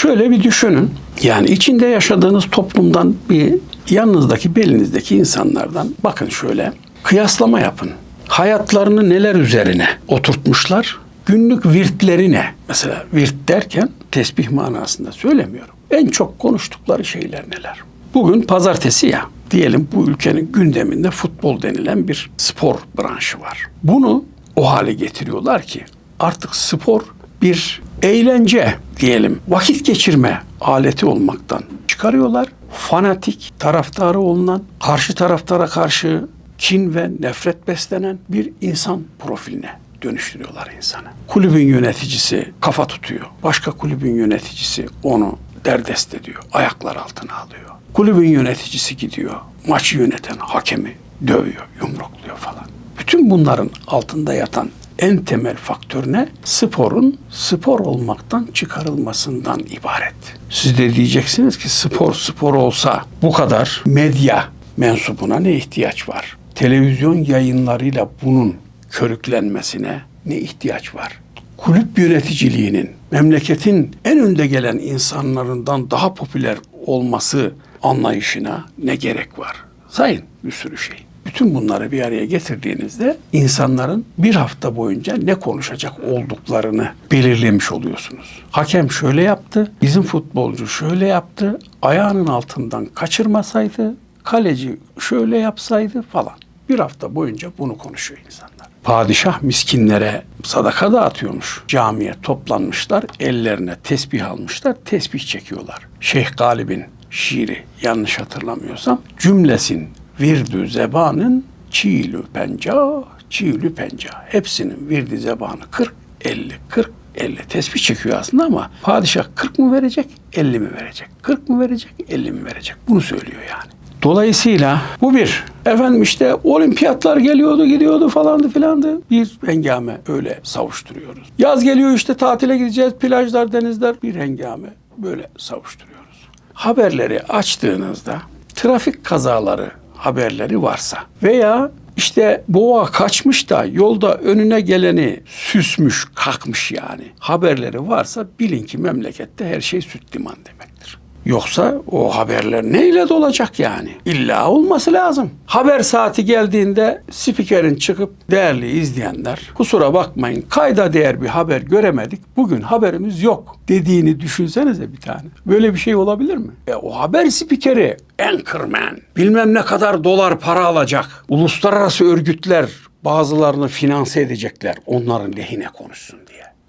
Şöyle bir düşünün. Yani içinde yaşadığınız toplumdan bir yanınızdaki belinizdeki insanlardan bakın şöyle kıyaslama yapın. Hayatlarını neler üzerine oturtmuşlar? Günlük virtleri ne? Mesela virt derken tesbih manasında söylemiyorum. En çok konuştukları şeyler neler? Bugün pazartesi ya. Diyelim bu ülkenin gündeminde futbol denilen bir spor branşı var. Bunu o hale getiriyorlar ki artık spor bir eğlence diyelim, vakit geçirme aleti olmaktan çıkarıyorlar. Fanatik, taraftarı olunan, karşı taraftara karşı kin ve nefret beslenen bir insan profiline dönüştürüyorlar insanı. Kulübün yöneticisi kafa tutuyor. Başka kulübün yöneticisi onu derdest ediyor. Ayaklar altına alıyor. Kulübün yöneticisi gidiyor. Maçı yöneten hakemi dövüyor, yumrukluyor falan. Bütün bunların altında yatan en temel faktör ne? Sporun spor olmaktan çıkarılmasından ibaret. Siz de diyeceksiniz ki spor spor olsa bu kadar medya mensubuna ne ihtiyaç var? Televizyon yayınlarıyla bunun körüklenmesine ne ihtiyaç var? Kulüp yöneticiliğinin memleketin en önde gelen insanlarından daha popüler olması anlayışına ne gerek var? Sayın bir sürü şey. Bütün bunları bir araya getirdiğinizde insanların bir hafta boyunca ne konuşacak olduklarını belirlemiş oluyorsunuz. Hakem şöyle yaptı, bizim futbolcu şöyle yaptı, ayağının altından kaçırmasaydı, kaleci şöyle yapsaydı falan. Bir hafta boyunca bunu konuşuyor insanlar. Padişah miskinlere sadaka dağıtıyormuş. Camiye toplanmışlar, ellerine tesbih almışlar, tesbih çekiyorlar. Şeyh Galip'in şiiri yanlış hatırlamıyorsam cümlesin virdü zebanın çiğlü penca, çiğlü penca. Hepsinin virdi zebanı 40, 50, 40, 50. Tesbih çekiyor aslında ama padişah 40 mı verecek, 50 mi verecek? 40 mı verecek, 50 mi verecek? Bunu söylüyor yani. Dolayısıyla bu bir. Efendim işte olimpiyatlar geliyordu gidiyordu falandı filandı. Bir hengame öyle savuşturuyoruz. Yaz geliyor işte tatile gideceğiz plajlar denizler bir hengame böyle savuşturuyoruz. Haberleri açtığınızda trafik kazaları haberleri varsa veya işte boğa kaçmış da yolda önüne geleni süsmüş, kalkmış yani. Haberleri varsa bilin ki memlekette her şey süt liman demektir. Yoksa o haberler neyle dolacak yani? İlla olması lazım. Haber saati geldiğinde spikerin çıkıp değerli izleyenler kusura bakmayın kayda değer bir haber göremedik. Bugün haberimiz yok dediğini düşünsenize bir tane. Böyle bir şey olabilir mi? E, o haber spikeri Anchorman bilmem ne kadar dolar para alacak. Uluslararası örgütler bazılarını finanse edecekler onların lehine konuşsun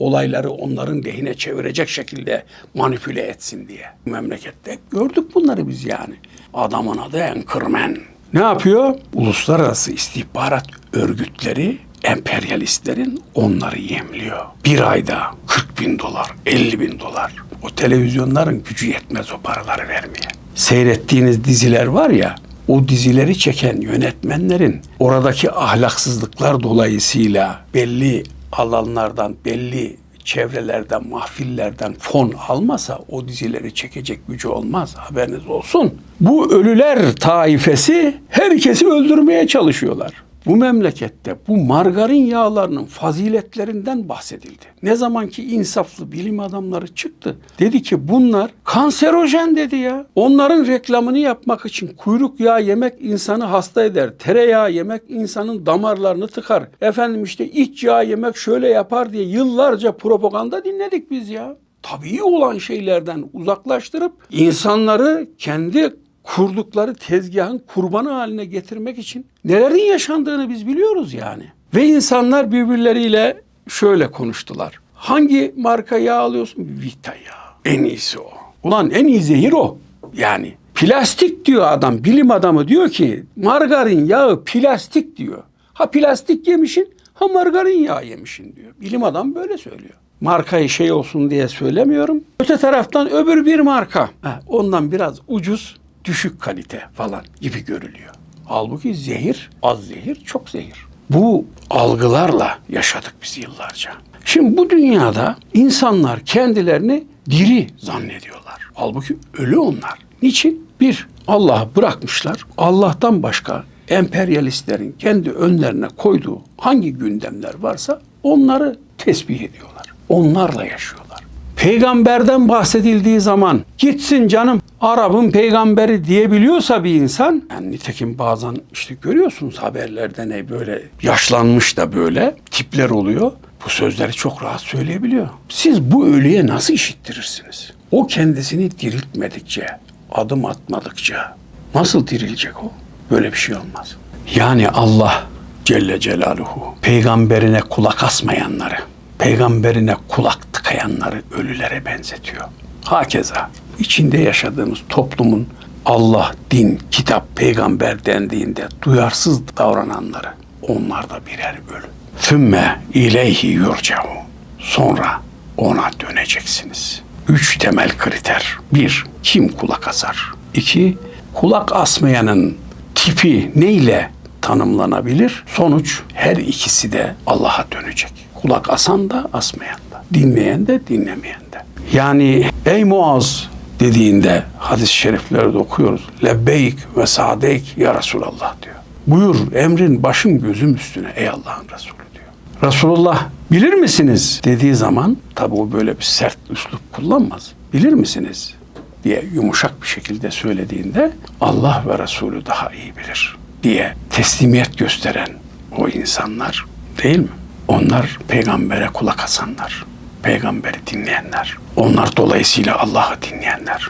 olayları onların lehine çevirecek şekilde manipüle etsin diye. Memlekette gördük bunları biz yani. Adamın adı Anchorman. Ne yapıyor? Uluslararası istihbarat örgütleri emperyalistlerin onları yemliyor. Bir ayda 40 bin dolar, 50 bin dolar. O televizyonların gücü yetmez o paraları vermeye. Seyrettiğiniz diziler var ya, o dizileri çeken yönetmenlerin oradaki ahlaksızlıklar dolayısıyla belli alanlardan, belli çevrelerden, mahfillerden fon almasa o dizileri çekecek gücü olmaz. Haberiniz olsun. Bu ölüler taifesi herkesi öldürmeye çalışıyorlar. Bu memlekette bu margarin yağlarının faziletlerinden bahsedildi. Ne zaman ki insaflı bilim adamları çıktı. Dedi ki bunlar kanserojen dedi ya. Onların reklamını yapmak için kuyruk yağı yemek insanı hasta eder. Tereyağı yemek insanın damarlarını tıkar. Efendim işte iç yağ yemek şöyle yapar diye yıllarca propaganda dinledik biz ya tabii olan şeylerden uzaklaştırıp insanları kendi kurdukları tezgahın kurbanı haline getirmek için nelerin yaşandığını biz biliyoruz yani. Ve insanlar birbirleriyle şöyle konuştular. Hangi marka yağ alıyorsun? Vita yağı. En iyisi o. Ulan en iyi zehir o. Yani plastik diyor adam, bilim adamı diyor ki margarin yağı plastik diyor. Ha plastik yemişin, ha margarin yağı yemişin diyor. Bilim adam böyle söylüyor markayı şey olsun diye söylemiyorum. Öte taraftan öbür bir marka. Ha, ondan biraz ucuz düşük kalite falan gibi görülüyor. Halbuki zehir, az zehir, çok zehir. Bu algılarla yaşadık biz yıllarca. Şimdi bu dünyada insanlar kendilerini diri zannediyorlar. Halbuki ölü onlar. Niçin? Bir, Allah'ı bırakmışlar. Allah'tan başka emperyalistlerin kendi önlerine koyduğu hangi gündemler varsa onları tesbih ediyorlar. Onlarla yaşıyorlar. peygamberden bahsedildiği zaman gitsin canım Arap'ın peygamberi diyebiliyorsa bir insan yani nitekim bazen işte görüyorsunuz haberlerde ne böyle yaşlanmış da böyle tipler oluyor. Bu sözleri çok rahat söyleyebiliyor. Siz bu ölüye nasıl işittirirsiniz? O kendisini diriltmedikçe, adım atmadıkça nasıl dirilecek o? Böyle bir şey olmaz. Yani Allah Celle Celaluhu peygamberine kulak asmayanları, peygamberine kulak tıkayanları ölülere benzetiyor. Hakeza içinde yaşadığımız toplumun Allah, din, kitap, peygamber dendiğinde duyarsız davrananları onlar da birer ölü. Fümme ileyhi yurcahu. Sonra ona döneceksiniz. Üç temel kriter. Bir, kim kulak asar? İki, kulak asmayanın tipi neyle tanımlanabilir? Sonuç her ikisi de Allah'a dönecek. Kulak asan da asmayan da. Dinleyen de dinlemeyen de. Yani ey Muaz dediğinde hadis-i şeriflerde okuyoruz. Lebbeyk ve sadeyk ya Resulallah diyor. Buyur emrin başım gözüm üstüne ey Allah'ın Resulü diyor. Resulullah bilir misiniz dediği zaman tabi o böyle bir sert üslup kullanmaz. Bilir misiniz diye yumuşak bir şekilde söylediğinde Allah ve Resulü daha iyi bilir diye teslimiyet gösteren o insanlar değil mi? Onlar peygambere kulak asanlar, peygamberi dinleyenler. Onlar dolayısıyla Allah'ı dinleyenler.